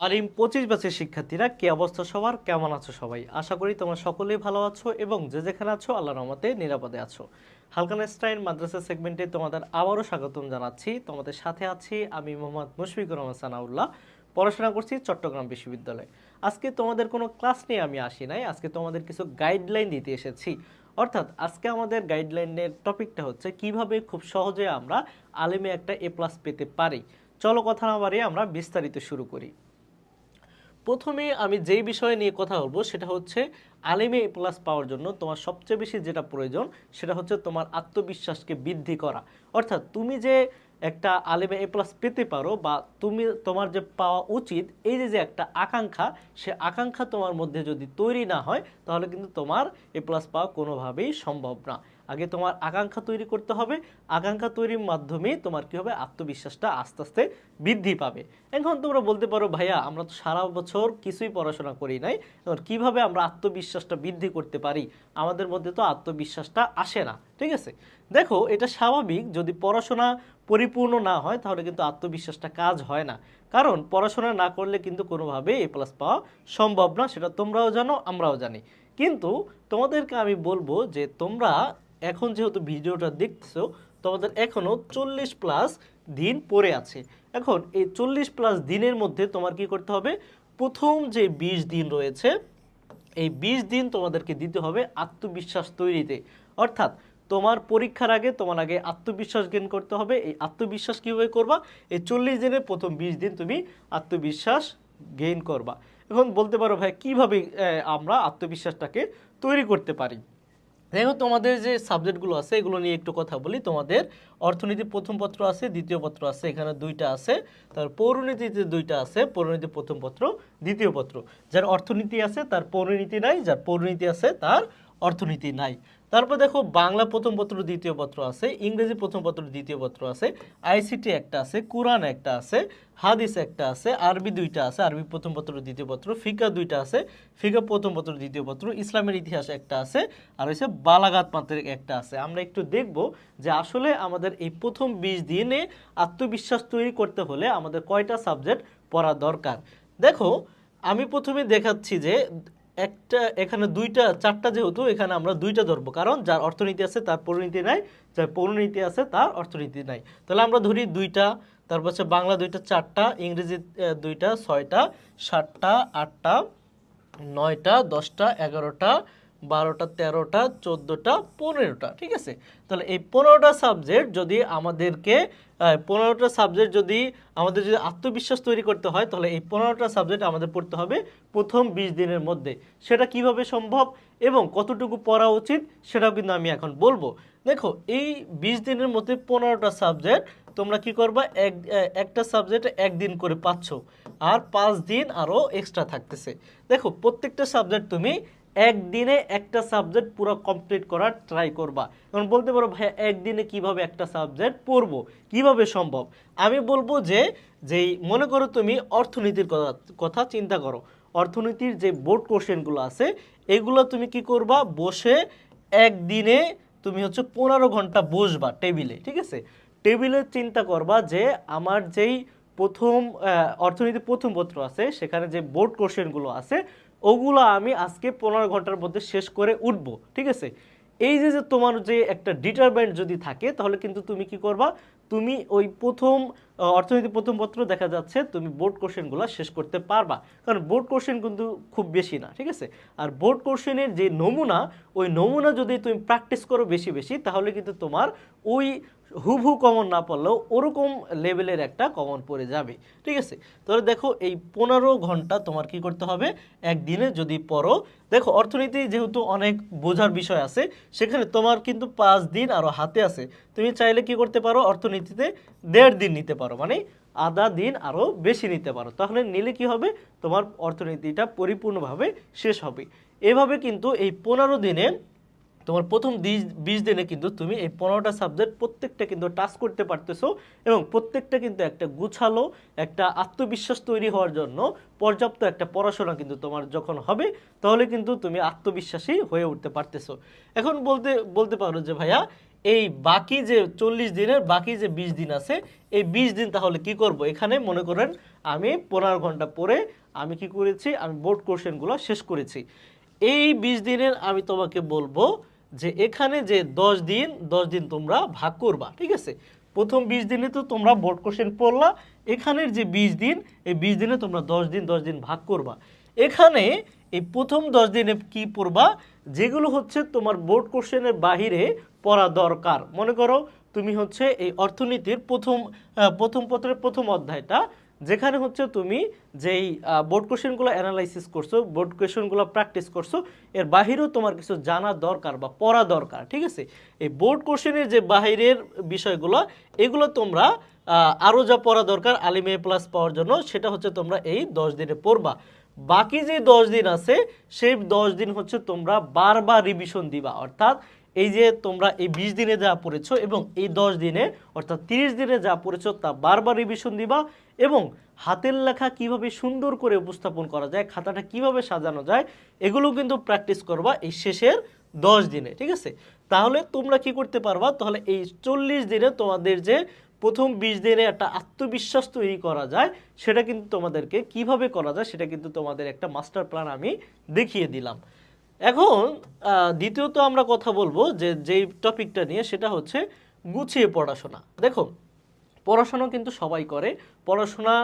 আলিম পঁচিশ ব্যাচের শিক্ষার্থীরা কি অবস্থা সবার? কেমন আছো সবাই? আশা করি তোমরা সকলেই ভালো আছো এবং যে যেখানে আছো আল্লাহ রহমতে নিরাপদে আছো। হালকান স্টাইল মাদ্রাসা সেগমেন্টে তোমাদের আবারও স্বাগতম জানাচ্ছি। তোমাদের সাথে আছি আমি মোহাম্মদ মুশফিকুর রহমান সানাউল্লাহ। পড়াশোনা করছি চট্টগ্রাম বিশ্ববিদ্যালয়ে। আজকে তোমাদের কোনো ক্লাস নিয়ে আমি আসি নাই। আজকে তোমাদের কিছু গাইডলাইন দিতে এসেছি। অর্থাৎ আজকে আমাদের গাইডলাইনের টপিকটা হচ্ছে কীভাবে খুব সহজে আমরা আলেমে একটা এ প্লাস পেতে পারি। চলো কথা না বাড়িয়ে আমরা বিস্তারিত শুরু করি। প্রথমে আমি যেই বিষয়ে নিয়ে কথা বলব সেটা হচ্ছে আলেমে এ প্লাস পাওয়ার জন্য তোমার সবচেয়ে বেশি যেটা প্রয়োজন সেটা হচ্ছে তোমার আত্মবিশ্বাসকে বৃদ্ধি করা। অর্থাৎ তুমি যে একটা আলেমে এ প্লাস পেতে পারো বা তুমি, তোমার যে পাওয়া উচিত, এই যে যে একটা আকাঙ্ক্ষা, সে আকাঙ্ক্ষা তোমার মধ্যে যদি তৈরি না হয়, তাহলে কিন্তু তোমার এ প্লাস পাওয়া কোনোভাবেই সম্ভব না। আগে তোমার আকাঙ্ক্ষা তৈরি করতে হবে। আকাঙ্ক্ষা তৈরির মাধ্যমে তোমার কি হবে? আত্মবিশ্বাসটা আস্তে আস্তে বৃদ্ধি পাবে। এখন তোমরা বলতে পারো, ভাইয়া, আমরা তো সারা বছর কিছুই পড়াশোনা করি নাই। এখন কীভাবে আমরা আত্মবিশ্বাসটা বৃদ্ধি করতে পারি? আমাদের মধ্যে তো আত্মবিশ্বাসটা আসে না। ঠিক আছে? দেখো, এটা স্বাভাবিক, যদি পড়াশোনা পরিপূর্ণ না হয়, তাহলে কিন্তু আত্মবিশ্বাসটা কাজ হয় না। কারণ পড়াশোনা না করলে কিন্তু কোনোভাবে এ প্লাস পাওয়া সম্ভব না, সেটা তোমরাও জানো, আমরাও জানি। কিন্তু তোমাদেরকে আমি বলব যে তোমরা এখন যেহেতু ভিডিওটা দেখছ তোমাদের এখনও চল্লিশ প্লাস দিন পড়ে আছে। এখন এই চল্লিশ প্লাস দিনের মধ্যে তোমার কি করতে হবে? প্রথম যে বিশ দিন রয়েছে, এই বিশ দিন তোমাদেরকে দিতে হবে আত্মবিশ্বাস তৈরিতে। অর্থাৎ তোমার পরীক্ষার আগে, তোমার আগে আত্মবিশ্বাস গেন করতে হবে। এই আত্মবিশ্বাস কীভাবে করবা? এই চল্লিশ দিনের প্রথম বিশ দিন তুমি আত্মবিশ্বাস গেইন করবা। এখন বলতে পারো ভাই, কীভাবে আমরা আত্মবিশ্বাসটাকে তৈরি করতে পারি? দেখো, তোমাদের যে সাবজেক্টগুলো আছে, এগুলো নিয়ে একটু কথা বলি। তোমাদের অর্থনীতি প্রথম পত্র আছে, দ্বিতীয় পত্র আছে, এখানে দুইটা আছে। তার পৌরনীতিতে দুইটা আছে, পৌরনীতি প্রথম পত্র, দ্বিতীয় পত্র। যার অর্থনীতি আছে, তার পৌরনীতি নাই, যার পৌরনীতি আছে, তার অর্থনীতি নাই। তারপর দেখো বাংলা প্রথম পত্র, দ্বিতীয় পত্র আছে, ইংরেজি প্রথম পত্র, দ্বিতীয় পত্র আছে, আইসিটি একটা আছে, কোরআন একটা আছে, হাদিস একটা আছে, আরবি দুইটা আছে, আরবি প্রথম পত্র, দ্বিতীয় পত্র, ফিকা দুইটা আছে, ফিকা প্রথম পত্র, দ্বিতীয় পত্র, ইসলামের ইতিহাস একটা আছে, আর হচ্ছে বালাগাত মাত্রিক একটা আছে। আমরা একটু দেখব যে আসলে আমাদের এই প্রথম বিশ দিনে আত্মবিশ্বাস তৈরি করতে হলে আমাদের কয়টা সাবজেক্ট পড়া দরকার। দেখো, আমি প্রথমে দেখাচ্ছি যে একটা, এখানে দুইটা, চারটা যেহেতু, এখানে আমরা দুইটা ধরবো। কারণ যার অর্থনীতি আছে, তার পরিণতি নাই, যার পরিণতি আছে, তার অর্থনীতি নাই। তাহলে আমরা ধরি দুইটা, তারপর হচ্ছে বাংলা দুইটা, চারটা, ইংরেজি দুইটা, ছয়টা, সাতটা, আটটা, নয়টা, দশটা, এগারোটা বারোটা, তেরোটা, চোদ্দোটা, পনেরোটা, ঠিক আছে? তাহলে এই পনেরোটা সাবজেক্ট যদি আমাদেরকে পনেরোটা সাবজেক্ট যদি আমাদের যদি আত্মবিশ্বাস তৈরি করতে হয়, তাহলে এই পনেরোটা সাবজেক্ট আমাদের পড়তে হবে প্রথম বিশ দিনের মধ্যে। সেটা কীভাবে সম্ভব এবং কতটুকু পড়া উচিত সেটাও কিন্তু আমি এখন বলব। দেখো, এই বিশ দিনের মধ্যে পনেরোটা সাবজেক্ট তোমরা কি করবা? এক একটা সাবজেক্ট একদিন করে পাচ্ছ। আর পাঁচ দিন আরও এক্সট্রা থাকতেছে। দেখো, প্রত্যেকটা সাবজেক্ট তুমি একদিনে একটা সাবজেক্ট পুরো কমপ্লিট করার ট্রাই করবা। কারণ বলতে পারো ভাই একদিনে কীভাবে একটা সাবজেক্ট পড়ব? কীভাবে সম্ভব? আমি বলব যে, যেই, মনে করো তুমি অর্থনীতির কথা কথা চিন্তা করো। অর্থনীতির যে বোর্ড কোশ্চেনগুলো আছে, এগুলো তুমি কি করবা? বসে একদিনে তুমি হচ্ছে পনেরো ঘণ্টা বসবা টেবিলে ঠিক আছে? টেবিলে চিন্তা করবা যে, আমার যেই প্রথম অর্থনীতি প্রথম পত্র আছে, সেখানে যে বোর্ড কোশ্চেনগুলো আছে ওগুলো আমি আজকে পনেরো ঘণ্টার মধ্যে শেষ করে উঠব, ঠিক আছে? এই যে যে তোমার যে একটা ডিটারমেন্ট যদি থাকে, তাহলে কিন্তু তুমি কি করবা? তুমি ওই প্রথম অর্থনীতি প্রথম পত্র দেখা যাচ্ছে, তুমি বোর্ড কোশ্চেনগুলো শেষ করতে পারবা। কারণ বোর্ড কোশ্চেন কিন্তু খুব বেশি না, ঠিক আছে? আর বোর্ড কোশ্চেনের যে নমুনা, ওই নমুনা যদি তুমি প্র্যাকটিস করো বেশি বেশি, তাহলে কিন্তু তোমার ওই হুবহু কমন না পড়লেও ওরকম লেভেলের একটা কমন পড়ে যাবে। ঠিক আছে? তাহলে দেখো এই পনেরো ঘণ্টা তোমার কি করতে হবে? একদিনে যদি পড়ো, দেখো অর্থনীতি যেহেতু অনেক বোঝার বিষয় আছে, সেখানে তোমার কিন্তু পাঁচ দিন আরও হাতে আছে। তুমি চাইলে কি করতে পারো? অর্থনীতিতে দেড় দিন নিতে পারো। মানে আধা দিন আরও বেশি নিতে পারো। তাহলে নিলে কি হবে? তোমার অর্থনীতিটা পরিপূর্ণভাবে শেষ হবে। এভাবে কিন্তু এই পনেরো দিনে তোমার প্রথম বিশ দিনে কিন্তু তুমি এই পনেরোটা সাবজেক্ট প্রত্যেকটা কিন্তু টাচ করতে পারতেছো এবং প্রত্যেকটা কিন্তু একটা গুছালো, একটা আত্মবিশ্বাস তৈরি হওয়ার জন্য পর্যাপ্ত একটা পড়াশোনা কিন্তু তোমার যখন হবে, তাহলে কিন্তু তুমি আত্মবিশ্বাসী হয়ে উঠতে পারতেছো। এখন বলতে বলতে পারো যে ভাইয়া, এই বাকি যে চল্লিশ দিনের, বাকি যে বিশ দিন আছে, এই বিশ দিন তাহলে কি করব? এখানে মনে করেন আমি পনেরো ঘণ্টা পরে আমি কি করেছি? আমি বোর্ড কোশ্চেনগুলো শেষ করেছি। এই বিশ দিনের আমি তোমাকে বলব যে এখানে যে দশ দিন দশ দিন তোমরা ভাগ করবা, ঠিক আছে? প্রথম বিশ দিনে তো তোমরা বোর্ড কোশ্চেন পড়লা, এখানের যে বিশ দিন, এই বিশ দিনে তোমরা দশ দিন দশ দিন ভাগ করবা। এখানে এই প্রথম দশ দিনে কি পড়বা? যেগুলো হচ্ছে তোমার বোর্ড কোশ্চেনের বাহিরে পড়া দরকার। মনে করো, তুমি হচ্ছে এই অর্থনীতির প্রথম প্রথম পত্রের প্রথম অধ্যায়টা যেখানে হচ্ছে তুমি যেই বোর্ড কোশ্চেনগুলো অ্যানালাইসিস করছ বোর্ড কোশ্চেনগুলো প্র্যাকটিস করছ, এর বাহিরেও তোমার কিছু জানা দরকার বা পড়া দরকার, ঠিক আছে? এই বোর্ড কোশ্চেনের যে বাহিরের বিষয়গুলো, এগুলো তোমরা আরও যা পড়া দরকার, আলিমে প্লাস পাওয়ার জন্য, সেটা হচ্ছে তোমরা এই দশ দিনে পড়বা। বাকি যে দশ দিন আছে, সেই দশ দিন হচ্ছে তোমরা বারবার রিভিশন দিবা, অর্থাৎ এই যে তোমরা এই বিশ দিনে যা পড়েছো এবং এই দশ দিনে, অর্থাৎ তিরিশ দিনে যা পড়েছো তা বারবার রিভিশন দিবা এবং হাতের লেখা কীভাবে সুন্দর করে উপস্থাপন করা যায়, খাতাটা কীভাবে সাজানো যায়, এগুলো কিন্তু প্র্যাকটিস করবা এই শেষের দশ দিনে, ঠিক আছে? তাহলে তোমরা কি করতে পারবা? তাহলে এই চল্লিশ দিনে তোমাদের যে প্রথম বিশ দিনে একটা আত্মবিশ্বাস তৈরি করা যায়, সেটা কিন্তু তোমাদেরকে কীভাবে করা যায়, সেটা কিন্তু তোমাদের একটা মাস্টার প্ল্যান আমি দেখিয়ে দিলাম। এখন দ্বিতীয়ত আমরা কথা বলব যে, যেই টপিকটা নিয়ে সেটা হচ্ছে গুছিয়ে পড়াশোনা। দেখো পড়াশোনা কিন্তু সবাই করে, পড়াশোনা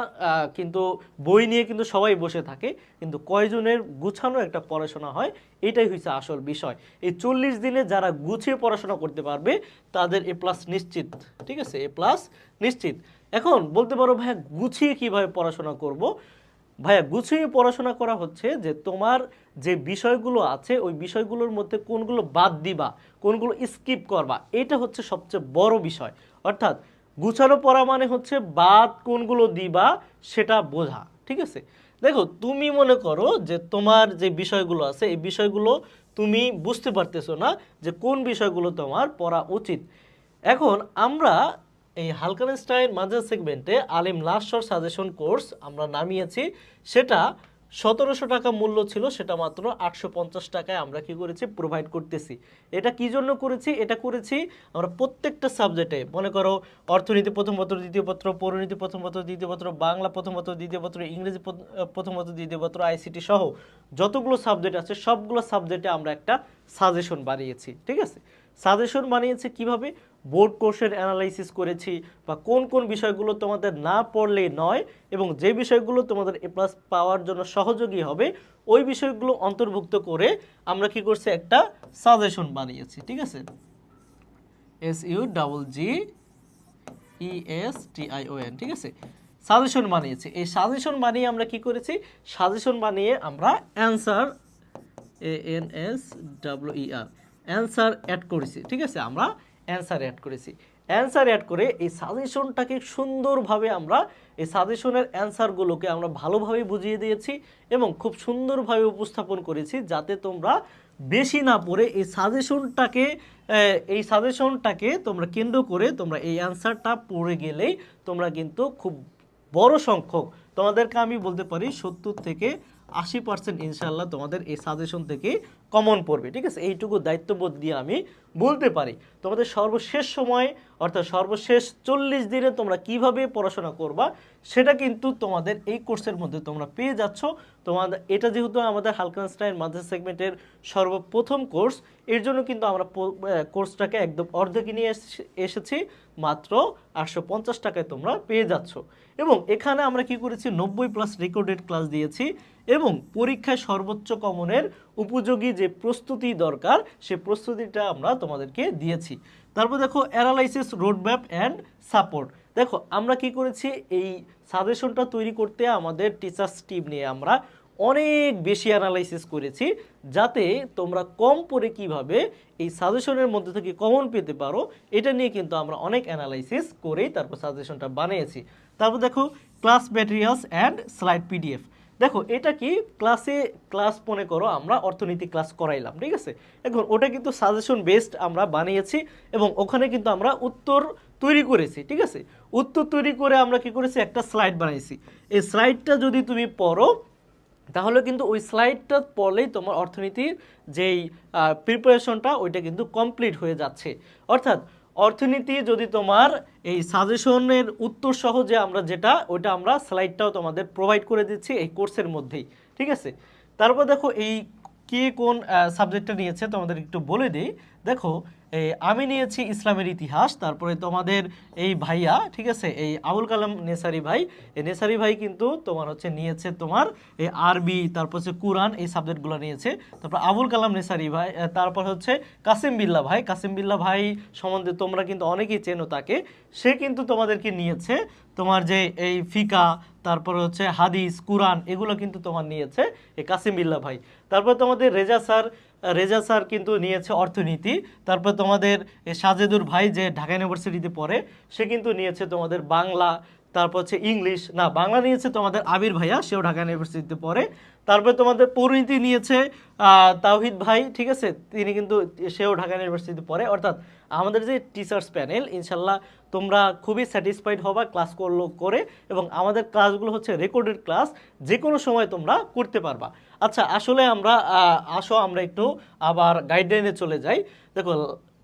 কিন্তু বই নিয়ে কিন্তু সবাই বসে থাকে, কিন্তু কয়জনের গুছানো একটা পড়াশোনা হয়, এটাই হচ্ছে আসল বিষয়। এই চল্লিশ দিনে যারা গুছিয়ে পড়াশোনা করতে পারবে, তাদের এ প্লাস নিশ্চিত, ঠিক আছে? এ প্লাস নিশ্চিত। এখন বলতে পারো, ভাইয়া, গুছিয়ে কীভাবে পড়াশোনা করব? ভাইয়া, গুছিয়ে পড়াশোনা করা হচ্ছে যে তোমার যে বিষয়গুলো আছে, ওই বিষয়গুলোর মধ্যে কোনগুলো বাদ দিবা, কোনগুলো স্কিপ করবা, এটা হচ্ছে সবচেয়ে বড় বিষয়। অর্থাৎ গুছানো পড়া মানে হচ্ছে বাদ কোনগুলো দিবা, সেটা বোঝা, ঠিক আছে? দেখো, তুমি মনে করো যে তোমার যে বিষয়গুলো আছে, এই বিষয়গুলো তুমি বুঝতে পারতেছো না যে কোন বিষয়গুলো তোমার পড়া উচিত। এখন আমরা এই হালকানস্টাইন মাঝের সেগমেন্টে আলিম লাস্টর সাজেশন কোর্স আমরা নামিয়েছি। সেটা সতেরোশো টাকা মূল্য ছিল, সেটা মাত্র আটশো পঞ্চাশ টাকায় আমরা কি করেছি? প্রোভাইড করতেছি। এটা কি জন্য করেছি? এটা করেছি আমরা প্রত্যেকটা সাবজেক্টে মনে করো, অর্থনীতি প্রথম পত্র, দ্বিতীয় পত্র পরিণীতি প্রথম পত্র, দ্বিতীয় পত্র, বাংলা প্রথম পত্র, দ্বিতীয় পত্র, ইংরেজি প্রথম পত্র, দ্বিতীয় পত্র আইসিটি সহ যতগুলো সাবজেক্ট আছে, সবগুলো সাবজেক্টে আমরা একটা সাজেশন বানিয়েছি, ঠিক আছে? সাজেশন বানিয়েছি কীভাবে? বোর্ড কোর্সের অ্যানালাইসিস করেছি বা কোন কোন বিষয়গুলো তোমাদের না পড়লে নয় এবং যে বিষয়গুলো তোমাদের এ প্লাস পাওয়ার জন্য সহযোগী হবে, ওই বিষয়গুলো অন্তর্ভুক্ত করে আমরা কি করছি একটা সাজেশন বানিয়েছি, ঠিক আছে? S U double G E S T I O N ঠিক আছে? সাজেশন বানিয়েছি, এই সাজেশন বানিয়ে আমরা কি করেছি? সাজেশন বানিয়ে আমরা answer A N S W E R answer add করেছি, ঠিক আছে? আমরা অ্যান্সার অ্যাড করেছি। অ্যান্সার অ্যাড করে এই সাজেশনটাকে সুন্দরভাবে আমরা এই সাজেশনের অ্যান্সারগুলোকে আমরা ভালোভাবে বুঝিয়ে দিয়েছি এবং খুব সুন্দরভাবে উপস্থাপন করেছি যাতে তোমরা বেশি না পড়ে এই সাজেশনটাকে এই সাজেশনটাকে তোমরা কেন্দ্র করে তোমরা এই অ্যান্সারটা পড়ে গেলেই তোমরা কিন্তু খুব বড় সংখ্যক, তোমাদেরকে আমি বলতে পারি সত্তর থেকে আশি পার্সেন্ট ইনশাল্লাহ তোমাদের এই সাজেশন থেকে কমন পড়বে, ঠিক আছে? এইটুকু দায়িত্ববোধ দিয়ে আমি বলতে পারি। তোমাদের সর্বশেষ সময়, অর্থাৎ সর্বশেষ চল্লিশ দিনে তোমরা কীভাবে পড়াশোনা করবা, সেটা কিন্তু তোমাদের এই কোর্সের মধ্যে তোমরা পেয়ে যাচ্ছ। তোমাদের, এটা যেহেতু আমাদের হালকানস্টাইন মাঝে সেগমেন্টের সর্বপ্রথম কোর্স এর জন্য কিন্তু আমরা কোর্সটাকে একদম অর্ধেকে নিয়ে এসেছি, মাত্র আটশো পঞ্চাশ টাকায় তোমরা পেয়ে যাচ্ছ। এবং এখানে আমরা কি করেছি? নব্বই প্লাস রেকর্ডেড ক্লাস দিয়েছি। এবং পরীক্ষায় সর্বোচ্চ কমনের উপযোগী যে প্রস্তুতি দরকার, সে প্রস্তুতিটা আমরা তোমাদেরকে দিয়েছি। তারপর দেখো অ্যানালাইসিস রোডম্যাপ অ্যান্ড সাপোর্ট দেখো, আমরা কি করেছি? এই সাজেশনটা তৈরি করতে আমাদের টিচার্স টিম নিয়ে আমরা অনেক বেশি অ্যানালাইসিস করেছি, যাতে তোমরা কম পড়ে কীভাবে এই সাজেশনের মধ্যে থেকে কমন পেতে পারো, এটা নিয়ে কিন্তু আমরা অনেক অ্যানালাইসিস করেই তারপর সাজেশনটা বানিয়েছি। তারপর দেখো class materials and slide PDF দেখো, এটা কি ক্লাসে ক্লাস মনে করো, আমরা অর্থনীতি ক্লাস করাইলাম, ঠিক আছে? এখন ওটা কিন্তু সাজেশন বেসড আমরা বানিয়েছি এবং ওখানে কিন্তু আমরা উত্তর তৈরি করেছি, ঠিক আছে? উত্তর তৈরি করে আমরা কি করেছি? একটা স্লাইড বানাইছি। এই স্লাইডটা যদি তুমি পড়ো, তাহলে কিন্তু ওই স্লাইডটা পড়লেই তোমার অর্থনীতির যেই প্রিপারেশনটা ওইটা কিন্তু কমপ্লিট হয়ে যাচ্ছে। অর্থাৎ অর্থনীতি যদি তোমার এই সাজেশনের উত্তর সহ যে আমরা যেটা ওটা আমরা স্লাইডটাও তোমাদের প্রোভাইড করে দিচ্ছি এই কোর্সের মধ্যেই, ঠিক আছে? তারপর দেখো এই কে কোন সাবজেক্টটা নিয়েছে, তোমাদের একটু বলে দিই। দেখো এই আমি নিয়েছি ইসলামের ইতিহাস, তারপরে তোমাদের এই ভাইয়া, ঠিক আছে, এই আবুল কালাম নেসারি ভাই এই নেসারি ভাই কিন্তু তোমার হচ্ছে নিয়েছে তোমার এই আরবি, তারপর হচ্ছে কোরআন, এই সাবজেক্টগুলো নিয়েছে। তারপর আবুল কালাম নেসারি ভাই তারপর হচ্ছে কাসিম বিল্লা ভাই, কাসিম বিল্লা ভাই সম্বন্ধে তোমরা কিন্তু অনেকেই চেনো তাকে, সে কিন্তু তোমাদেরকে নিয়েছে, তোমার যে এই ফিকা, তারপর হচ্ছে হাদিস, কুরআন, এগুলো কিন্তু তোমার নিয়েছে এই কাসিম বিল্লা ভাই। তারপর তোমাদের রেজা স্যার রেজা স্যার কিন্তু নিয়েছে অর্থনীতি। তারপর তোমাদের সাজেদুর ভাই যে ঢাকা ইউনিভার্সিটিতে পড়ে, সে কিন্তু নিয়েছে তোমাদের বাংলা, তারপর হচ্ছে ইংলিশ। না, বাংলা নিয়েছে তোমাদের আবির ভাইয়া, সেও ঢাকা ইউনিভার্সিটিতে পড়ে। তারপরে তোমাদের পরিণতি নিয়েছে তাওহিদ ভাই, ঠিক আছে? তিনি কিন্তু সেও ঢাকা ইউনিভার্সিটিতে পড়ে। অর্থাৎ আমাদের যে টিচার্স প্যানেল ইনশাল্লাহ তোমরা খুবই স্যাটিসফাইড হবা ক্লাস করল করে এবং আমাদের ক্লাসগুলো হচ্ছে রেকর্ডেড ক্লাস যে কোনো সময় তোমরা করতে পারবা। আচ্ছা আসলে আমরা আসো আমরা একটু আবার গাইডলাইনে চলে যাই। দেখো,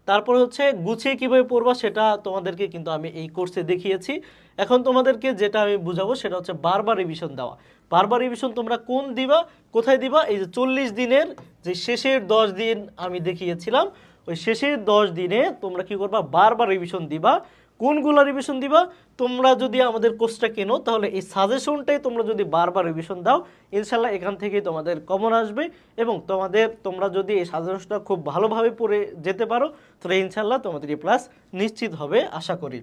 তারপরে হচ্ছে গুছিয়ে কীভাবে পড়বা সেটা তোমাদেরকে কিন্তু আমি এই কোর্সে দেখিয়েছি। এখন তোমাদেরকে যেটা আমি বুঝাবো সেটা হচ্ছে বারবার রিভিশন দেওয়া। বারবার রিভিশন তোমরা কোন দিবা, কোথায় দিবা? এই যে চল্লিশ দিনের যে শেষের দশ দিন আমি দেখিয়েছিলাম, ওই শেষের দশ দিনে তোমরা কি করবা? বারবার রিভিশন দিবা। কোনগুলো রিভিশন দিবা? তোমরা যদি আমাদের কোর্সটা কেনো, তাহলে এই সাজেশনটাই তোমরা যদি বারবার রিভিশন দাও ইনশাল্লাহ এখান থেকে তোমাদের কমন আসবে এবং তোমাদের, তোমরা যদি এই সাজেশনটা খুব ভালোভাবে পড়ে যেতে পারো, তাহলে ইনশাল্লাহ তোমাদের এই প্লাস নিশ্চিত হবে, আশা করি।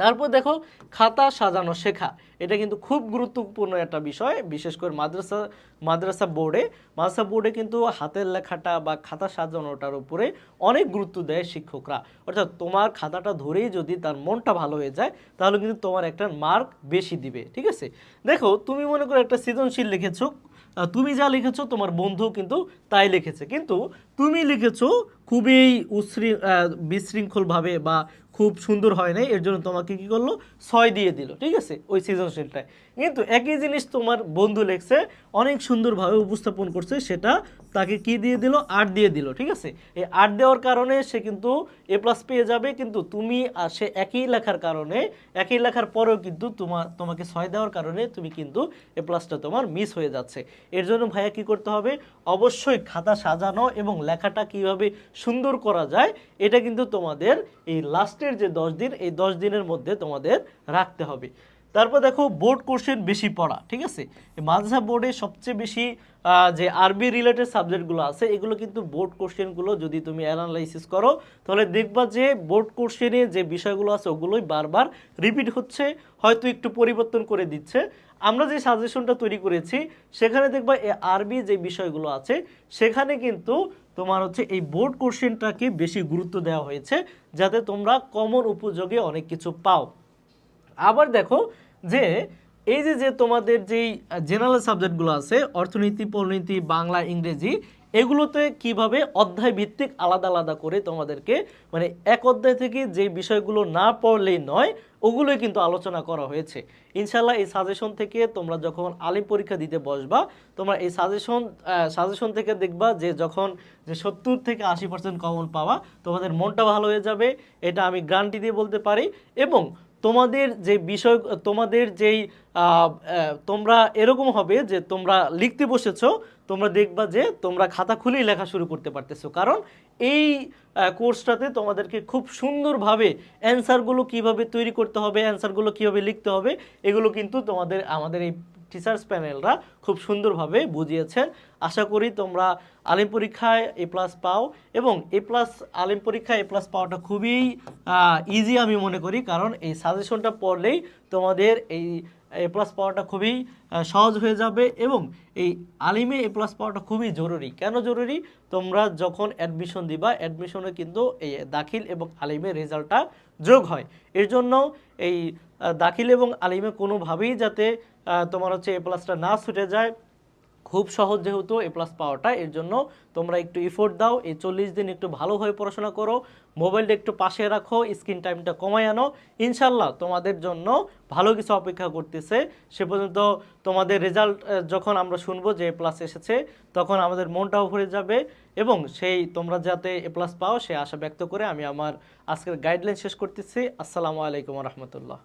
তারপর দেখো, খাতা সাজানো শেখা। এটা কিন্তু খুব গুরুত্বপূর্ণ একটা বিষয়, বিশেষ করে মাদ্রাসা মাদ্রাসা বোর্ডে। মাদ্রাসা বোর্ডে কিন্তু হাতের লেখাটা বা খাতা সাজানোটার উপরে অনেক গুরুত্ব দেয় শিক্ষকরা। অর্থাৎ তোমার খাতাটা ধরেই যদি তার মনটা ভালো হয়ে যায়, তাহলে কিন্তু তোমার একটা মার্ক বেশি দিবে, ঠিক আছে? দেখো, তুমি মনে করো একটা সৃজনশীল লিখেছো তুমি যা লিখেছো তোমার বন্ধু কিন্তু তাই লিখেছে। কিন্তু তুমি লিখেছো খুবই উশৃ বিশৃঙ্খলভাবে বা খুব সুন্দর হয় নাই, এর জন্য তোমাকে কি করল? ছয় দিয়ে দিল, ঠিক আছে? ওই সৃজনশীলটায়। কিন্তু একই জিনিস তোমার বন্ধু লেখছে, অনেক সুন্দরভাবে উপস্থাপন করছে, সেটা তাকে কি দিয়ে দিল? আট দিয়ে দিল, ঠিক আছে? এই আট দেওয়ার কারণে সে কিন্তু এ প্লাস পেয়ে যাবে, কিন্তু তুমি আর সে একই লেখার কারণে, একই লেখার পরেও কিন্তু তোমার তোমাকে ছয় দেওয়ার কারণে তুমি কিন্তু এ প্লাসটা তোমার মিস হয়ে যাচ্ছে। এর জন্য ভাইয়া কি করতে হবে? অবশ্যই খাতা সাজানো এবং লেখাটা কীভাবে সুন্দর করা যায়, এটা কিন্তু তোমাদের এই লাস্টের যে দশ দিন, এই দশ দিনের মধ্যে তোমাদের রাখতে হবে। তারপর দেখো, বোর্ড কোশ্চেন বেশি পড়া, ঠিক আছে? মাদ্রাসা বোর্ডে সবচেয়ে বেশি যে আরবি রিলেটেড সাবজেক্টগুলো আছে, এগুলো কিন্তু বোর্ড কোশ্চেনগুলো যদি তুমি অ্যানালাইসিস করো, তাহলে দেখবা যে বোর্ড কোশ্চেনে যে বিষয়গুলো আছে, ওগুলোই বারবার রিপিট হচ্ছে, হয়তো একটু পরিবর্তন করে দিচ্ছে। আমরা যে সাজেশনটা তৈরি করেছি, সেখানে দেখবা এই আরবি যে বিষয়গুলো আছে, সেখানে কিন্তু তোমার হচ্ছে এই বোর্ড কোশ্চেনটাকে বেশি গুরুত্ব দেওয়া হয়েছে, যাতে তোমরা কমন উপযোগে অনেক কিছু পাও। আবার দেখো যে, এই যে যে তোমাদের যেই জেনারেল সাবজেক্টগুলো আছে, অর্থনীতি, পরিণীতি, বাংলা, ইংরেজি এগুলোতে কীভাবে অধ্যায় ভিত্তিক আলাদা আলাদা করে তোমাদেরকে মানে এক অধ্যায় থেকে যে বিষয়গুলো না পড়লেই নয়, ওগুলোই কিন্তু আলোচনা করা হয়েছে। ইনশাল্লাহ এই সাজেশন থেকে তোমরা যখন আলিম পরীক্ষা দিতে বসবা, তোমরা এই সাজেশন সাজেশন থেকে দেখবা যে যখন যে সত্তর থেকে আশি পার্সেন্ট কমন পাওয়া তোমাদের মনটা ভালো হয়ে যাবে। এটা আমি গ্যারান্টি দিয়ে বলতে পারি। এবং তোমাদের যে বিষয়, তোমাদের যেই তোমরা এরকম হবে যে তোমরা লিখতে বসেছো তোমরা দেখবা যে তোমরা খাতা খুলেই লেখা শুরু করতে পারতেছো। কারণ এই কোর্সটাতে তোমাদেরকে খুব সুন্দরভাবে অ্যান্সারগুলো কীভাবে তৈরি করতে হবে অ্যান্সারগুলো কীভাবে লিখতে হবে, এগুলো কিন্তু তোমাদের, আমাদের এই টিচার্স প্যানেলরা খুব সুন্দরভাবে বুঝিয়েছেন। আশা করি তোমরা আলিম পরীক্ষায় এ প্লাস পাও এবং এ প্লাস আলিম পরীক্ষায় এ প্লাস পাওয়াটা খুবই ইজি আমি মনে করি। কারণ এই সাজেশনটা পড়লেই তোমাদের এই এ প্লাস পাওয়াটা খুবই সহজ হয়ে যাবে এবং এই আলিমে এ প্লাস পাওয়াটা খুবই জরুরি। কেন জরুরি? তোমরা যখন অ্যাডমিশন দিবা অ্যাডমিশনে কিন্তু এই দাখিল এবং আলিমের রেজাল্টটা যোগ হয়। এর জন্য এই দাখিল এবং আলিমে কোনোভাবেই যাতে তোমার হচ্ছে এ প্লাসটা না ছুটে যায় খুব সহজ যেহেতু এ প্লাস পাওয়াটা, এর জন্য তোমরা একটু ইফোর্ট দাও, এই চল্লিশ দিন একটু ভালোভাবে পড়াশোনা করো মোবাইলটা একটু পাশে রাখো স্ক্রিন টাইমটা কমায় আনো। ইনশাল্লাহ তোমাদের জন্য ভালো কিছু অপেক্ষা করতেছে। সে পর্যন্ত তোমাদের রেজাল্ট যখন আমরা শুনব যে এ প্লাস এসেছে, তখন আমাদের মনটাও ভরে যাবে এবং সেই তোমরা যাতে এ প্লাস পাও, সে আশা ব্যক্ত করে আমি আমার আজকের গাইডলাইন শেষ করতেছি। আসসালামু আলাইকুম রহমতুল্লাহ।